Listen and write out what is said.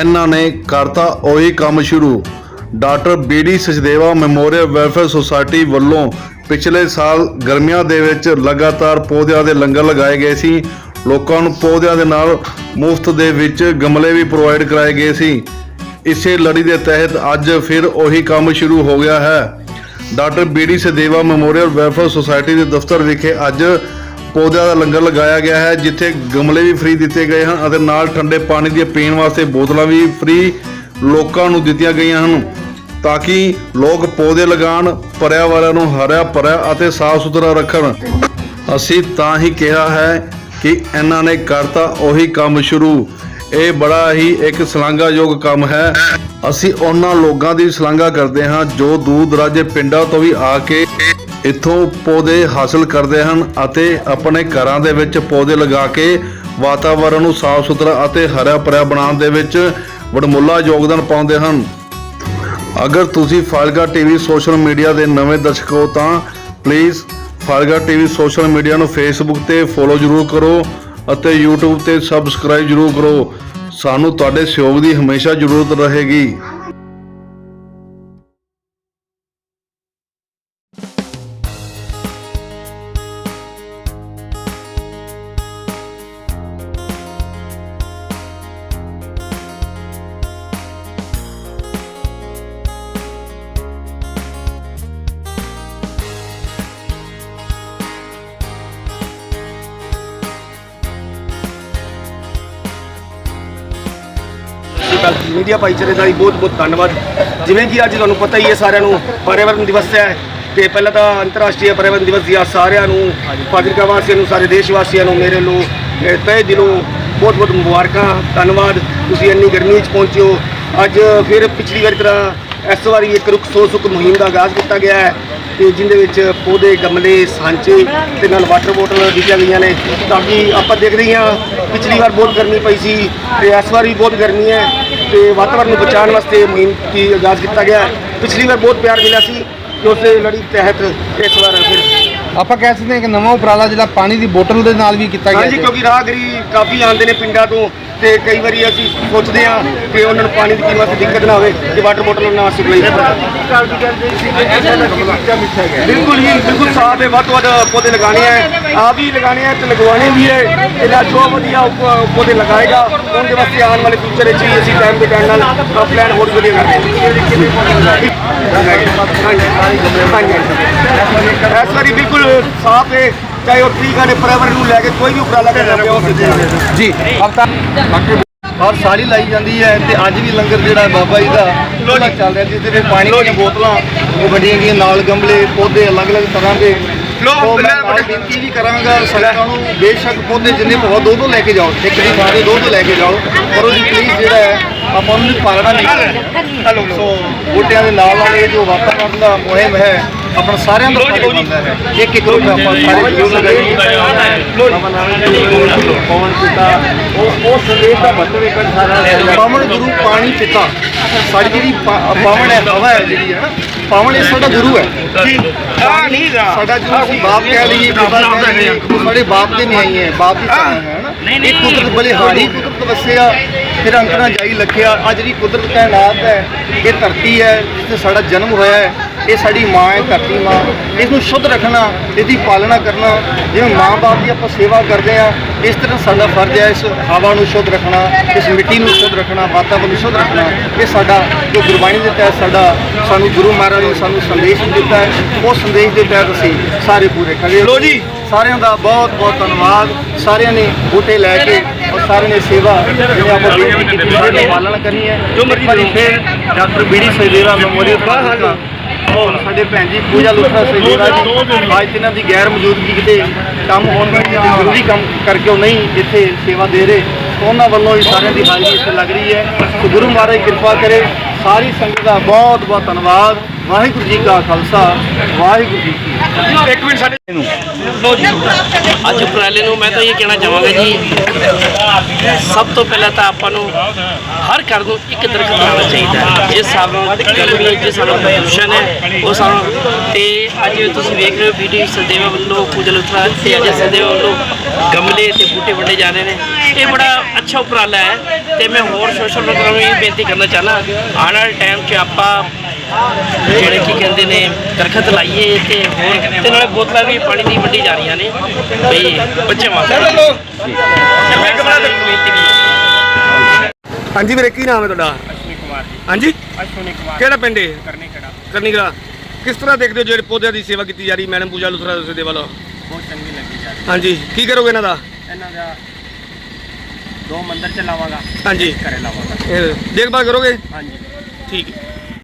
ਇਹਨਾਂ ਨੇ ਕਰਤਾ ਉਹੀ ਕੰਮ ਸ਼ੁਰੂ। Doctor BD Sachdeva memorial welfare society ਵੱਲੋਂ ਪਿਛਲੇ ਸਾਲ ਗਰਮੀਆਂ ਦੇ ਵਿੱਚ ਲਗਾਤਾਰ ਪੌਦਿਆਂ ਦੇ ਲੰਗਰ ਲਗਾਏ ਗਏ ਸੀ। ਲੋਕਾਂ ਨੂੰ ਪੌਦਿਆਂ ਦੇ ਨਾਲ ਮੁਫਤ ਦੇ ਵਿੱਚ ਗਮਲੇ ਵੀ ਪ੍ਰੋਵਾਈਡ ਕਰਾਏ ਗਏ ਸੀ। ਇਸੇ ਲੜੀ ਦੇ ਤਹਿਤ ਅੱਜ ਫਿਰ ਉਹੀ ਕੰਮ ਸ਼ੁਰੂ ਹੋ ਗਿਆ ਹੈ। Doctor BD Sachdeva memorial welfare society ਦੇ ਦਫ਼ਤਰ ਵਿਖੇ ਅੱਜ ਪੌਦਿਆਂ ਦਾ ਲੰਗਰ ਲਗਾਇਆ ਗਿਆ ਹੈ, ਜਿੱਥੇ ਗਮਲੇ ਵੀ ਫ੍ਰੀ ਦਿੱਤੇ ਗਏ ਹਨ ਅਤੇ ਨਾਲ ਠੰਡੇ ਪਾਣੀ ਦੀਆਂ ਪੀਣ ਵਾਸਤੇ ਬੋਤਲਾਂ ਵੀ ਫ੍ਰੀ ਲੋਕਾਂ ਨੂੰ ਦਿੱਤੀਆਂ ਗਈਆਂ ਹਨ ਤਾਂ ਕਿ ਲੋਕ ਪੌਦੇ ਲਗਾਉਣ, ਪਰਿਆਵਰਨ ਨੂੰ ਹਰਿਆ ਭਰਿਆ ਅਤੇ ਸਾਫ਼ ਸੁਥਰਾ ਰੱਖਣ। ਅਸੀਂ ਤਾਂ ਹੀ ਕਿਹਾ ਹੈ ਕਿ ਇਹਨਾਂ ਨੇ ਕਰਤਾ ਉਹੀ ਕੰਮ ਸ਼ੁਰੂ। ਇਹ ਬੜਾ ਹੀ ਇੱਕ ਸ਼ਲਾਘਾਯੋਗ ਕੰਮ ਹੈ। ਅਸੀਂ ਉਹਨਾਂ ਲੋਕਾਂ ਦੀ ਸ਼ਲਾਘਾ ਕਰਦੇ ਹਾਂ ਜੋ ਦੂਰ ਦਰਾਜੇ ਪਿੰਡਾਂ ਤੋਂ ਵੀ ਆ ਕੇ ਇੱਥੋਂ ਪੌਦੇ ਹਾਸਲ ਕਰਦੇ ਹਨ ਅਤੇ ਆਪਣੇ ਘਰਾਂ ਦੇ ਵਿੱਚ ਪੌਦੇ ਲਗਾ ਕੇ ਵਾਤਾਵਰਣ ਨੂੰ ਸਾਫ਼ ਸੁਥਰਾ ਅਤੇ ਹਰਾ ਭਰਿਆ ਬਣਾਉਣ ਦੇ ਵਿੱਚ ਵਡਮੁੱਲਾ ਯੋਗਦਾਨ ਪਾਉਂਦੇ ਹਨ। ਅਗਰ ਤੁਸੀਂ ਫਾਲਗਾ ਟੀਵੀ ਸੋਸ਼ਲ ਮੀਡੀਆ ਦੇ ਨਵੇਂ ਦਰਸ਼ਕ ਹੋ ਤਾਂ ਪਲੀਜ਼ ਫਾਲਗਾ ਟੀਵੀ ਸੋਸ਼ਲ ਮੀਡੀਆ ਨੂੰ ਫੇਸਬੁੱਕ ਤੇ ਫੋਲੋ ਜ਼ਰੂਰ ਕਰੋ ਅਤੇ YouTube ਤੇ ਸਬਸਕ੍ਰਾਈਬ ਜ਼ਰੂਰ ਕਰੋ। ਸਾਨੂੰ ਤੁਹਾਡੇ ਸਹਿਯੋਗ ਦੀ ਹਮੇਸ਼ਾ ਜ਼ਰੂਰਤ ਰਹੇਗੀ। ਮੀਡੀਆ ਭਾਈਚਾਰੇ ਦਾ ਵੀ ਬਹੁਤ ਬਹੁਤ ਧੰਨਵਾਦ। ਜਿਵੇਂ ਕਿ ਅੱਜ ਤੁਹਾਨੂੰ ਪਤਾ ਹੀ ਹੈ, ਸਾਰਿਆਂ ਨੂੰ ਪਰਿਆਵਰਨ ਦਿਵਸ ਹੈ। ਤੇ ਪਹਿਲਾਂ ਤਾਂ ਅੰਤਰਰਾਸ਼ਟਰੀ ਪਰਿਆਵਰਨ ਦਿਵਸ ਦੀਆਂ ਸਾਰਿਆਂ ਨੂੰ ਫਾਜ਼ਿਲਕਾ ਵਾਸੀਆਂ ਨੂੰ, ਸਾਰੇ ਦੇਸ਼ ਵਾਸੀਆਂ ਨੂੰ, ਮੇਰੇ ਨੂੰ ਇਹ ਤਹਿ ਦਿਲੋਂ ਬਹੁਤ ਬਹੁਤ ਮੁਬਾਰਕਾਂ, ਧੰਨਵਾਦ। ਤੁਸੀਂ ਇੰਨੀ ਗਰਮੀ 'ਚ ਪਹੁੰਚੇ ਹੋ। ਅੱਜ ਫਿਰ ਪਿਛਲੀ ਵਾਰੀ ਤਰ੍ਹਾਂ ਇਸ ਵਾਰੀ ਇੱਕ ਰੁੱਖ ਸੌ ਸੁੱਖ ਮੁਹਿੰਮ ਦਾ ਆਗਾਜ਼ ਕੀਤਾ ਗਿਆ ਹੈ ਤੇ ਜਿੰਦੇ ਵਿੱਚ ਪੌਦੇ ਗਮਲੇ ਸਾਂਚੇ ਤੇ ਨਾਲ ਵਾਟਰ ਬੋਟਲ ਦਿੱਤੀਆਂ ਗਈਆਂ ਨੇ ਤਾਂ ਕਿ ਆਪਾਂ ਦੇਖਦੇ ਹਾਂ ਪਿਛਲੀ ਵਾਰ ਬਹੁਤ ਗਰਮੀ ਪਈ ਸੀ ਤੇ ਇਸ ਵਾਰ ਵੀ ਬਹੁਤ ਗਰਮੀ ਹੈ ਤੇ ਵਾਤਾਵਰਨ ਨੂੰ ਬਚਾਉਣ ਵਾਸਤੇ ਮੁਹਿੰਮ ਦੀ ਆਗਾਜ਼ ਕੀਤਾ ਗਿਆ। ਪਿਛਲੀ ਵਾਰ ਬਹੁਤ ਪਿਆਰ ਮਿਲਿਆ ਸੀ ਉਸੇ ਲੜੀ ਤਹਿਤ ਇਸ ਵਾਰ ਫਿਰ ਆਪਾਂ ਕਹਿ ਸਕਦੇ ਹਾਂ ਕਿ ਨਵਾਂ ਉਪਰਾਲਾ ਜਿਹੜਾ ਪਾਣੀ ਦੀ ਬੋਤਲ ਦੇ ਨਾਲ ਵੀ ਕੀਤਾ ਗਿਆ ਹਾਂਜੀ ਹੈ। ਕਿਉਂਕਿ ਰਾਹਗਰੀ ਕਾਫੀ ਆਉਂਦੇ ਨੇ ਪਿੰਡਾਂ ਤੋਂ ਤੇ ਕਈ ਵਾਰੀ ਅਸੀਂ ਸੋਚਦੇ ਹਾਂ ਕਿ ਉਹਨਾਂ ਨੂੰ ਪਾਣੀ ਦੀ ਵਾਸਤੇ ਦਿੱਕਤ ਨਾ ਹੋਵੇ ਤੇ ਵਾਟਰ ਬੋਟਲ ਉਹਨਾਂ ਵਾਸਤੇ ਕੋਈ ਬਿਲਕੁਲ ਹੀ ਬਿਲਕੁਲ ਸਾਫ਼ ਹੈ ਵੱਧ ਤੋਂ ਵੱਧ ਪੌਦੇ ਲਗਾਣੇ ਹੈ ਆਪ ਵੀ ਲਗਾਣੇ ਹੈ ਤੇ ਲਗਵਾਣੇ ਵੀ ਹੈ। ਇਹਦਾ ਜੋ ਵਧੀਆ ਪੌਦੇ ਲਗਾਏਗਾ ਉਹਦੇ ਵਾਸਤੇ ਆਉਣ ਵਾਲੇ ਫਿਊਚਰ ਵਿੱਚ ਵੀ ਅਸੀਂ ਟਾਈਮ ਦੇ ਟਾਈਮ ਨਾਲ ਪਲਾਨ ਹੋਰ ਵਧੀਆ ਕਰਦੇ ਹਾਂ ਇਸ ਵਾਰੀ ਬਿਲਕੁਲ ਸਾਫ਼ ਹੈ। ਚਾਹੇ ਉਹ ਠੀਕ ਹੈ ਪਰਿਆਵਰਨ ਨੂੰ ਲੈ ਕੇ ਕੋਈ ਵੀ ਉਪਰਾਲਾ ਕਰਨਾ ਪਿਆ ਉਹ ਜੀ ਅਵਤਾਰ ਹਰ ਸਾਲ ਹੀ ਲਾਈ ਜਾਂਦੀ ਹੈ ਤੇ ਅੱਜ ਵੀ ਲੰਗਰ ਜਿਹੜਾ ਬਾਬਾ ਜੀ ਦਾ ਉਹਦਾ ਚੱਲ ਰਿਹਾ ਜਿਹਦੇ ਵਿੱਚ ਪਾਣੀ ਦੀਆਂ ਬੋਤਲਾਂ ਉਹ ਵੱਡੀਆਂ ਗਈਆਂ ਨਾਲ ਗਮਲੇ ਪੌਦੇ ਅਲੱਗ-ਅਲੱਗ ਤਰ੍ਹਾਂ ਦੇ। ਲੋ, ਮੈਂ ਬੇਨਤੀ ਵੀ ਕਰਾਂਗਾ ਸੰਗਤਾਂ ਨੂੰ ਬੇਸ਼ੱਕ ਪੌਦੇ ਜਿੰਨੇ ਭਾਵੇਂ ਦੋ ਦੋ ਲੈ ਕੇ ਜਾਓ। ਇੱਕ ਦੀ ਥਾਂ ਤੇ ਦੋ ਦੋ ਲੈ ਕੇ ਜਾਓ। ਪਰ ਉਹਦੀ ਪਲੀਜ਼ ਜਿਹੜਾ ਹੈ ਆਪਾਂ ਉਹਨੂੰ ਪਾਲਣਾ ਨਹੀਂ। ਕਰਨੀ ਸੋ ਬੂਟਿਆਂ ਦੇ ਨਾਲ ਨਾਲ ਇਹ ਜੋ ਵਾਤਾਵਰਨ ਦਾ ਮੁਹਿੰਮ ਹੈ ਆਪਣਾ ਸਾਰਿਆਂ ਦਾ ਹੈ। ਇੱਕ ਇੱਕ ਰੁੱਖ ਆਪਾਂ ਸਾਰੇ ਜ਼ਰੂਰ ਲਗਾਈਏ ਬਾਬਾ ਨਾਨਕ ਦੇਵ ਜੀ ਪਵਨ ਪਿਤਾ ਉਹ ਉਹ ਸੰਦੇਸ਼ ਦਾ ਮਤਲਬ ਇੱਕ ਸਾਰਾ ਪਵਨ ਗੁਰੂ ਪਾਣੀ ਪਿਤਾ ਸਾਡੀ ਜਿਹੜੀ ਪਵਨ ਹੈ ਹਵਾ ਹੈ ਜਿਹੜੀ ਹੈ ਨਾ ਪਵਨ ਇਹ ਸਾਡਾ ਗੁਰੂ ਹੈ। ਪਾਣੀ ਸਾਡਾ ਜੋ। ਅਸੀਂ ਬਾਪ ਕਹਿ ਲਈਏ ਸਾਡੇ ਬਾਪ ਦੇ ਨਹੀਂ ਹੈ ਬਾਪ ਦੀ ਤਰ੍ਹਾਂ ਹੈ ਨਾ। ਇਹ ਕੁਦਰਤ ਬਲਿਹਾਰੀ ਕੁਦਰਤ ਵਸਿਆ ਫਿਰ ਅੰਤਰਾਂ ਜਾਈ ਲਖਿਆ। ਅੱਜ ਜਿਹੜੀ ਕੁਦਰਤ ਕਾਇਨਾਤ ਹੈ ਇਹ ਧਰਤੀ ਹੈ ਜਿੱਥੇ ਸਾਡਾ ਜਨਮ ਹੋਇਆ ਹੈ। ਇਹ ਸਾਡੀ ਮਾਂ ਹੈ ਧਰਤੀ ਮਾਂ। ਇਸ ਨੂੰ ਸ਼ੁੱਧ ਰੱਖਣਾ ਇਹਦੀ ਪਾਲਣਾ ਕਰਨਾ ਜਿਵੇਂ ਮਾਂ-ਬਾਪ ਦੀ ਆਪਾਂ ਸੇਵਾ ਕਰਦੇ ਆ ਇਸ ਤਰ੍ਹਾਂ ਸਾਡਾ ਫਰਜ਼ ਹੈ ਇਸ ਹਵਾ ਨੂੰ ਸ਼ੁੱਧ ਰੱਖਣਾ ਇਸ ਮਿੱਟੀ ਨੂੰ ਸ਼ੁੱਧ ਰੱਖਣਾ ਵਾਤਾਵਰਨ ਨੂੰ ਸ਼ੁੱਧ ਰੱਖਣਾ। ਇਹ ਸਾਡਾ ਜੋ ਗੁਰਬਾਣੀ ਦੇ ਤਹਿਤ ਸਾਡਾ ਸਾਨੂੰ ਗੁਰੂ ਮਹਾਰਾਜ ਨੇ ਸਾਨੂੰ ਸੰਦੇਸ਼ ਦਿੱਤਾ ਹੈ ਉਹ ਸੰਦੇਸ਼ ਦੇ ਤਹਿਤ ਅਸੀਂ ਸਾਰੇ ਪੂਰੇ ਕਰੀਏ ਲੋ ਜੀ। ਸਾਰਿਆਂ ਦਾ ਬਹੁਤ ਬਹੁਤ ਧੰਨਵਾਦ। ਸਾਰਿਆਂ ਨੇ ਬੂਟੇ ਲੈ ਕੇ ਔਰ ਸਾਰਿਆਂ ਨੇ ਸੇਵਾ ਜਿਵੇਂ ਆਪਾਂ ਬੇਨਤੀ ਕੀਤੀ ਹੈ ਪਾਲਣਾ ਕਰਨੀ ਹੈ। ਜੋ ਮਰਜ਼ੀ ਫਿਰ ਡਾਕਟਰ ਬੀੜੀ ਸੇਵਾ ਮੈਮੋਰੀਅਲ ਔਰ ਸਾਡੇ ਭੈਣ ਜੀ ਪੂਜਾ ਲੁਥਰਾ ਸੇਵਾ ਜੀ ਅੱਜ ਇਹਨਾਂ ਦੀ ਗੈਰ ਮੌਜੂਦਗੀ ਕਿਤੇ ਕੰਮ ਹੋਣ ਕਰਕੇ ਜ਼ਰੂਰੀ ਕੰਮ ਕਰਕੇ ਉਹ ਨਹੀਂ ਇੱਥੇ ਸੇਵਾ ਦੇ ਰਹੇ ਉਹਨਾਂ ਵੱਲੋਂ ਹੀ ਸਾਰਿਆਂ ਦੀ ਹਾਜ਼ਰੀ ਇੱਥੇ ਲੱਗ ਰਹੀ ਹੈ। ਗੁਰੂ ਮਹਾਰਾਜ ਕਿਰਪਾ ਕਰੇ ਸਾਰੀ ਸੰਗਤ ਦਾ ਬਹੁਤ ਬਹੁਤ ਧੰਨਵਾਦ। ਵਾਹਿਗੁਰੂ ਜੀ ਕਾ ਖਾਲਸਾ, ਵਾਹਿਗੁਰੂ ਜੀ ਕੀ ਫਤਿਹ। ਇੱਕ ਮਿੰਟ ਸਾਡੇ ਅੱਜ ਉਪਰਾਲੇ ਨੂੰ ਮੈਂ ਤਾਂ ਇਹ ਕਹਿਣਾ ਚਾਹਾਂਗਾ ਜੀ, ਸਭ ਤੋਂ ਪਹਿਲਾਂ ਤਾਂ ਆਪਾਂ ਨੂੰ ਹਰ ਘਰ ਨੂੰ ਇੱਕ ਦਰਖਤ ਲਾਉਣਾ ਚਾਹੀਦਾ ਹੈ। ਜਿਸ ਹਿਸਾਬ ਨਾਲ ਗਰਮੀ, ਜਿਸ ਹਿਸਾਬ ਨਾਲ ਪ੍ਰਦੂਸ਼ਣ ਹੈ ਉਹ ਹਿਸਾਬ ਤੇ ਅੱਜ ਤੁਸੀਂ ਵੇਖ ਰਹੇ ਹੋ ਬੀਡੀ ਸਦੇਵਾ ਵੱਲੋਂ ਪੂਜਾ ਲੁਥਰਾ ਤੇ ਅਜੇ ਸਦੇਵਾ ਵੱਲੋਂ ਗਮਲੇ ਤੇ ਬੂਟੇ ਵੰਡੇ ਜਾ ਰਹੇ ਨੇ। ਇਹ ਬੜਾ ਅੱਛਾ ਉਪਰਾਲਾ ਹੈ ਤੇ ਮੈਂ ਹੋਰ ਸੋਸ਼ਲ ਵਰਕਰਾਂ ਨੂੰ ਇਹ ਬੇਨਤੀ ਕਰਨਾ ਚਾਹਨਾ ਆਉਣ ਵਾਲੇ ਟਾਈਮ 'ਚ ਆਪਾਂ ਜਿਹੜੇ ਕੀ ਕਹਿੰਦੇ ਨੇ ਦਰਖਤ ਲਾਈਏ ਤੇ ਹੋਰ ਤੇ ਨਾਲੇ ਬੋਤਲਾਂ ਵੀ ਪਾਣੀ ਦੀ ਵੰਡੀ ਜਾ ਰਹੀਆਂ ਨੇ। ਬਈ ਬੱਚੇ ਵਾਸਤੇ ਹਾਂਜੀ ਵੀਰੇ ਕੀ ਨਾਮ ਹੈ ਤੁਹਾਡਾ? ਅਸ਼ਵਨੀ ਕੁਮਾਰ ਜੀ। ਹਾਂਜੀ? ਅਸ਼ਵਨੀ ਕੁਮਾਰ ਕਿਹੜਾ ਪਿੰਡ ਹੈ ਕਰਨੀ ਖੜਾ ਕਰਨੀ ਖੜਾ ਕਿਸ ਤਰ੍ਹਾਂ ਦੇਖਦੇ ਹੋ ਜਿਹੜੇ ਪੌਦਿਆਂ ਦੀ ਸੇਵਾ ਕੀਤੀ ਜਾ ਰਹੀ? ਮੈਡਮ ਪੂਜਾ ਲੁਥਰਾ ਦੇ ਵੱਲੋਂ। ਬਹੁਤ ਚੰਗੀ ਲੱਗੀ ਜਾ ਰਹੀ। ਹਾਂਜੀ ਕੀ ਕਰੋਗੇ ਇਹਨਾਂ ਦਾ? ਇਹਨਾਂ ਦਾ ਦੋ ਮੰਦਰ ਚ ਲਾਵਾਂਗਾ ਹਾਂਜੀ। ਘਰੇ ਲਾਵਾਂਗਾ। ਇਹ ਦੇਖਭਾਲ ਕਰੋਗੇ? ਹਾਂਜੀ। ਠੀਕ ਹੈ।